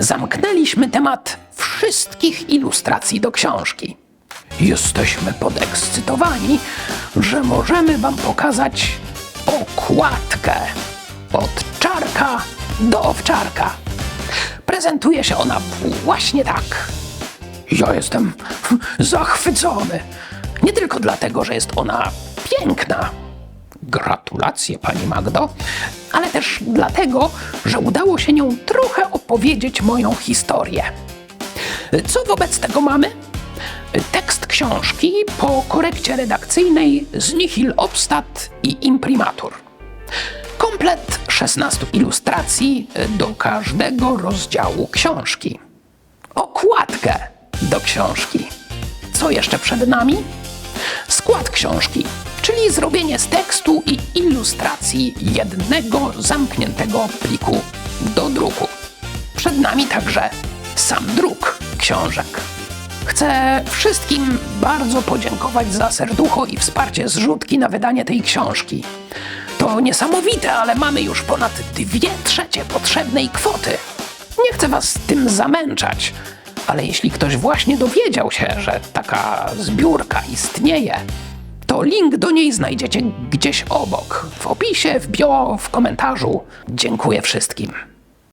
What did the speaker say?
zamknęliśmy temat wszystkich ilustracji do książki. Jesteśmy podekscytowani, że możemy Wam pokazać okładkę od czarka do owczarka. Prezentuje się ona właśnie tak. Ja jestem zachwycony. Nie tylko dlatego, że jest ona piękna. Gratulacje, pani Magdo, ale też dlatego, że udało się nią trochę opowiedzieć moją historię. Co wobec tego mamy? Tekst książki po korekcie redakcyjnej z Nihil Obstat i Imprimatur. Komplet 16 ilustracji do każdego rozdziału książki. Okładkę do książki. Co jeszcze przed nami? Skład książki, czyli zrobienie z tekstu i ilustracji jednego zamkniętego pliku do druku. Przed nami także sam druk książek. Chcę wszystkim bardzo podziękować za serducho i wsparcie zrzutki na wydanie tej książki. To niesamowite, ale mamy już ponad dwie trzecie potrzebnej kwoty. Nie chcę was tym zamęczać, ale jeśli ktoś właśnie dowiedział się, że taka zbiórka istnieje, to link do niej znajdziecie gdzieś obok, w opisie, w bio, w komentarzu. Dziękuję wszystkim.